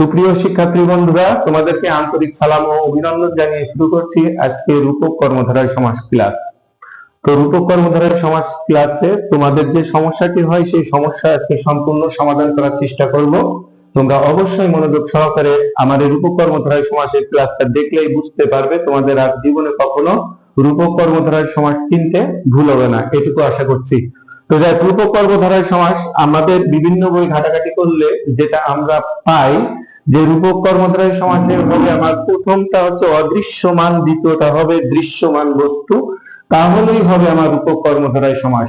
সুপ্রিয় শিক্ষার্থী বন্ধুরা, তোমাদেরকে আন্তরিক সালাম ও অভিনন্দন জানিয়ে শুরু করছি আজকে রূপক কর্মধারার সমাজ ক্লাস তো রূপক কর্মধারার সমাজ ক্লাসে তোমাদের যে সমস্যাটি হয়, সেই সমস্যা আজকে সম্পূর্ণ সমাধান করার চেষ্টা করব। তোমরা অবশ্যই মনোযোগ সহকারে এই রূপক কর্মধারায় সমাজের ক্লাসটা দেখলেই বুঝতে পারবে, তোমাদের আর জীবনে কখনো রূপক কর্মধারার সমাজ কিনতে ভুল হবে না। এটুকু আশা করছি। তো যাই রূপক কর্মধারায় সমাস আমাদের বিভিন্ন বই ঘাটাঘাটি করলে যেটা আমরা পাই যে রূপক কর্মধারায় সমাসে হবে আমার প্রথমটা হচ্ছে অদৃশ্যমান, দ্বিতীয়টা হবে দৃশ্যমান বস্তু। তাহলেই হবে আমার রূপক কর্মধারায় সমাস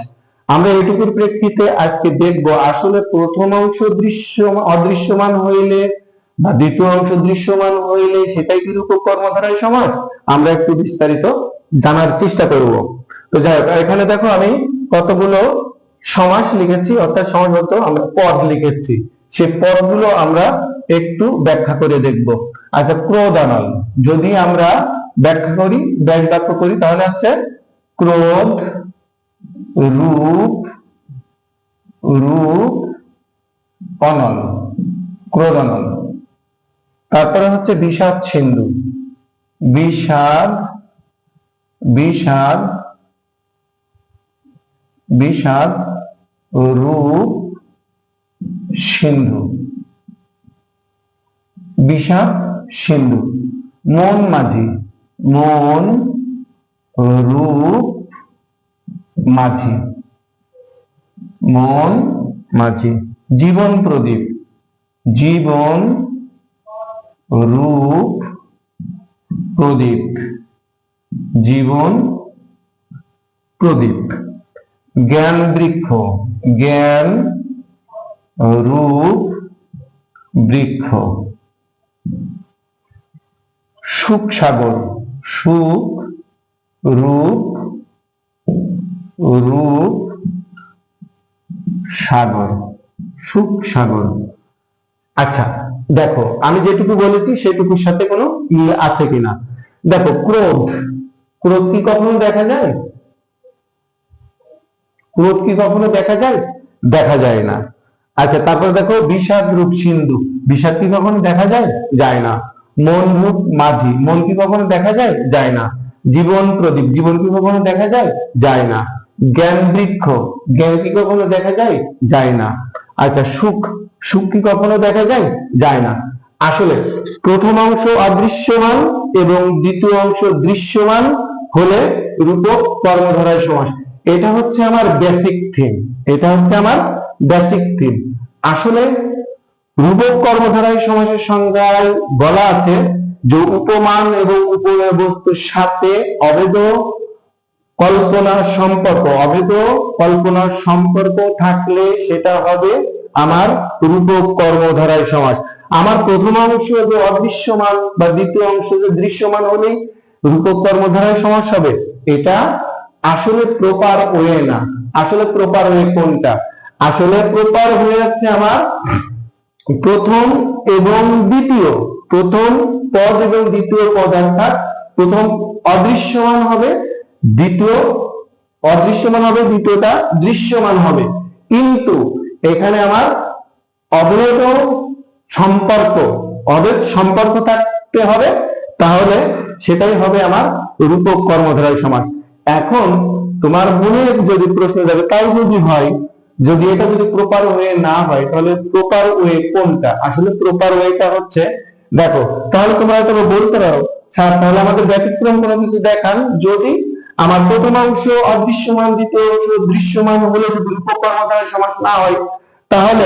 আমরা এটুকুর প্রেক্ষিতে আজকে দেখব আসলে প্রথম অংশ দৃশ্য, অদৃশ্যমান হইলে বা দ্বিতীয় অংশ দৃশ্যমান হইলে সেটাই কি রূপক কর্মধারায় সমাস আমরা একটু বিস্তারিত জানার চেষ্টা করব। তো যাই হোক, এখানে দেখো আমি কতগুলো সমাস লিখেছি, অর্থাৎ সমাস আমরা পদ লিখেছি। সে পদগুলো আমরা একটু ব্যাখ্যা করে দেখব। আচ্ছা ক্রোধানল। যদি আমরা ব্যাখ্যা করি, ব্যাস বাক্য করি, তাহলে হচ্ছে ক্রোধ রূপ রূপ, অনল ক্রোধ অনল তারপরে হচ্ছে বিষাদ সিন্ধু। বিষাদ বিষাদ বিষাদ রূপ সিন্ধু। বিষাদ সিন্ধু। মন মাঝি। মন রূপ মাঝি। মন মাঝি। জীবন প্রদীপ। জীবন রূপ প্রদীপ। জীবন প্রদীপ। জ্ঞান বৃক্ষ। জ্ঞান রূপ বৃক্ষ। সুখ সাগর, সুখ, রূপ রূপ, সাগর, সুখ সাগর। আচ্ছা দেখো, আমি যেটুকু বলেছি সেটুকুর সাথে কোনো মিল আছে কিনা। দেখো, ক্রোধ। ক্রোধ কি কখনো দেখা যায়? ক্রোধ কি কখনো দেখা যায়? দেখা যায় না। আচ্ছা তারপর দেখো বিষাদ রূপ সিন্ধু। বিষাদ কি কখনো দেখা যায়? যায় না। মন রূপ মাঝি। মন কি কখনো দেখা যায়? যায় না। জীবন প্রদীপ। জীবন কি কখনো দেখা যায়? যায় না। জ্ঞান বৃক্ষ। জ্ঞান কি কখনো দেখা যায়? যায় না। আচ্ছা সুখ। সুখ কি কখনো দেখা যায়? যায় না। আসলে প্রথম অংশ অদৃশ্যমান এবং দ্বিতীয় অংশ দৃশ্যমান হলে রূপক কর্মধারায় সমাস। এটা হচ্ছে আমার বেসিক থিম এটা হচ্ছে আমার বেসিক থিম আসলে রূপক কর্মধারায় সমাসের সংজ্ঞায় বলা আছে যে উপমান এবং উপমেয় বস্তুর সাথে অবেদ কল্পনার সম্পর্ক অভেদ কল্পনার সম্পর্ক থাকলে সেটা হবে আমার রূপক কর্মধারায় সমাজ। আমার প্রথম অংশ যে অদৃশ্যমান বা দ্বিতীয় অংশ যে দৃশ্যমান হলেই রূপক কর্মধারায় সমাজ হবে। এটা আসলে প্রপার ওয়ে না। আসলে প্রপার ওয়ে কোনটা? আসলে প্রপার হয়ে যাচ্ছে আমার প্রথম এবং দ্বিতীয়, প্রথম পদ এবং দ্বিতীয় পদ অর্থাৎ প্রথম অদৃশ্যমান হবে, দ্বিতীয় অদৃশ্যমান হবে, দ্বিতীয়টা দৃশ্যমান হবে। কিন্তু এখানে আমার অবৈধ সম্পর্ক অবৈধ সম্পর্ক থাকতে হবে, তাহলে সেটাই হবে আমার রূপক কর্মধারায় সমাজ এখন তোমার মনে যদি প্রশ্ন যাবে তাই যদি হয় যদি এটা যদি প্রপার ওয়ে না হয়, তাহলে প্রপার ওয়ে কোনটা? আসলে প্রপার ওয়েটা হচ্ছে, দেখো, তাহলে তোমরা হয়তো বলতে পারো, স্যার, তাহলে আমাদের ব্যতিক্রম কোনো কিছু দেখান যদি আমার প্রথম অংশ অদৃশ্যমান, দ্বিতীয় অংশ দৃশ্যমান হলে যদি রূপক কর্মধারায় সমাস না হয়, তাহলে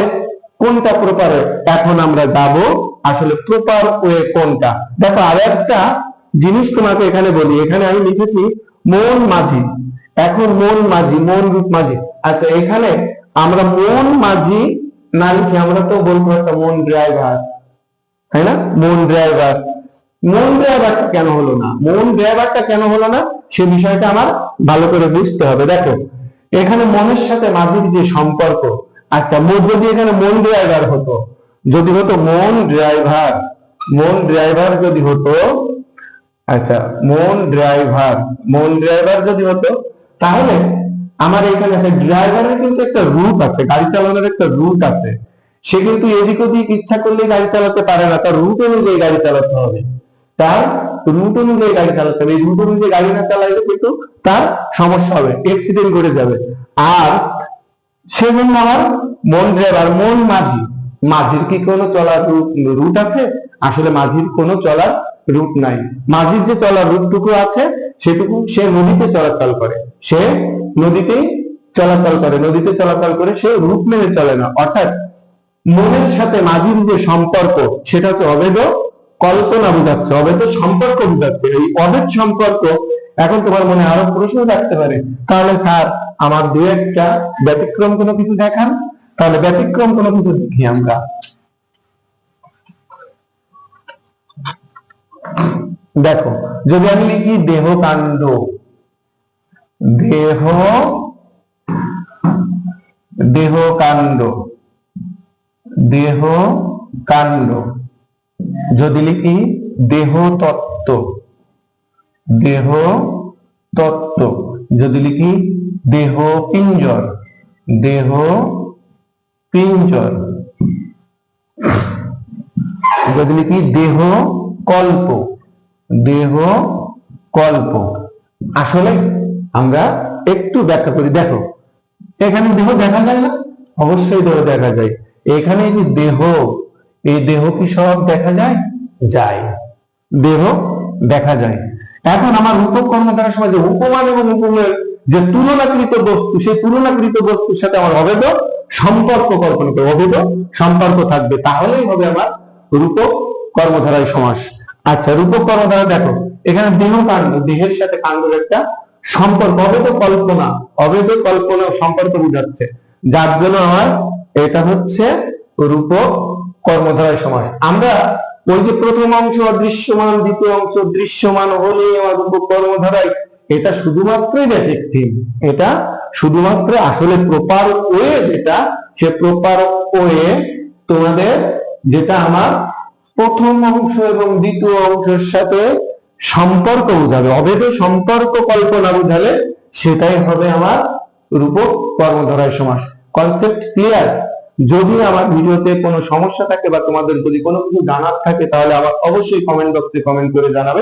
কোনটা প্রপার এখন আমরা যাব, আসলে প্রপার ওয়ে কোনটা? দেখো, আর একটা জিনিস তোমাকে এখানে বলি, এখানে আমি লিখেছি মন মাঝি। এখন মন মাঝি, মন রূপ মাঝি। আচ্ছা এখানে আমরা মন, মাঝি না লিখে আমরা তো বলব একটা মন ড্রাইভার তাই না? মন ড্রাইভার মন ড্রাইভারটা কেন হলো না? মন ড্রাইভারটা কেন হলো না? সে বিষয়টা আমার ভালো করে বুঝতে হবে। দেখো, এখানে মনের সাথে মাঝির যে সম্পর্ক আচ্ছা মোট যদি এখানে মন ড্রাইভার হতো। যদি হতো মন ড্রাইভার মন ড্রাইভার যদি হতো আচ্ছা মন ড্রাইভার মন ড্রাইভার যদি হতো, তাহলে আমার এখানে আছে ড্রাইভারের কিন্তু একটা রুট আছে, গাড়ি চালানোর একটা রুট আছে। সে কিন্তু এদিক ওদিক ইচ্ছা করলে গাড়ি চালাতে পারে না, তার রুট অনুযায়ী গাড়ি চালাতে হবে। তার রুট অনুযায়ী গাড়ি চালাতে হবে। রুট অনুযায়ী গাড়ি না চালাইলে কিন্তু তার সমস্যা হবে অ্যাক্সিডেন্ট করে যাবে। আর সেজন্য আমার মন ড্রাইভার মন মাঝি, মাঝির কি কোনো চলার রুট আছে? আসলে মাঝির কোনো চলার রুট নাই। মাঝির যে চলার রুটটুকু আছে, সেটুকু সে নদীতে চলাচল করে। সে নদীতে চলাচল করে, নদীতে চলাচল করে সে রূপ মেনে চলে না। অর্থাৎ মনের সাথে মাঝির যে সম্পর্ক, সেটা হচ্ছে অবৈধ কল্পনা বোঝাচ্ছে, অবৈধ সম্পর্ক বুঝাচ্ছে। এই অবৈধ সম্পর্ক, এখন তোমার মনে আরও প্রশ্ন থাকতে পারে, তাহলে স্যার, আমার দু একটা ব্যতিক্রম কোনো কিছু দেখান? তাহলে ব্যতিক্রম কোনো কিছু দেখি আমরা। দেখো, যদি আমি লিখি দেহ কাণ্ড দেহ দেহ কাণ্ড। দেহ কাণ্ড। যদি লিখি, দেহ তত্ত্ব। দেহ তত্ত্ব। যদি লিখি, দেহ পিঞ্জর। দেহ পিঞ্জর। যদি লিখি, দেহ কল্প। দেহ কল্প। আসলে আমরা একটু ব্যাখ্যা করি। দেখো, এখানে দেহ দেখা যায় না? অবশ্যই দেহ দেখা যায়। এখানে যে দেহ, এই দেহ কি সব দেখা যায়? যায়। দেহ দেখা যায়। এখন আমার রূপক কর্মধারার সময় যে উপমান এবং উপমের যে তুলনাকৃত বস্তু, সেই তুলনাকৃত বস্তুর সাথে আমার অবৈধ সম্পর্ক কল্পনা করে অবৈধ সম্পর্ক থাকবে। তাহলেই হবে আমার রূপক কর্মধারায় সমাস। আচ্ছা রূপক কর্মধারা দেখো, এখানে দেহ কাণ্ড, দেহের সাথে কাণ্ডের একটা সম্পর্ক, অবৈধ কল্পনা অবৈধ কল্পনা সম্পর্ক বুঝাচ্ছে যার জন্য আমার এটা হচ্ছে রূপক কর্মধারায় সমাস আমরা ওই যে প্রথম অংশ অদৃশ্যমান দ্বিতীয় অংশ, দৃশ্যমান হলে আমার রূপক কর্মধারায়, এটা শুধুমাত্রই এটা শুধুমাত্র আসলে প্রপার ওয়ে যেটা, সে প্রপার ওয়ে তোমাদের যেটা আমার প্রথম অংশ এবং দ্বিতীয় অংশের সাথে সম্পর্ক বোঝাবে অবৈধ সম্পর্ক কল্পনা বোঝালে সেটাই হবে আমার রূপক কর্মধারায় সমাস। কনসেপ্ট ক্লিয়ার যদি আমার ভিডিওতে কোনো সমস্যা থাকে বা তোমাদের যদি কোনো কিছু জানার থাকে, তাহলে আমার অবশ্যই কমেন্ট বক্সে কমেন্ট করে জানাবে।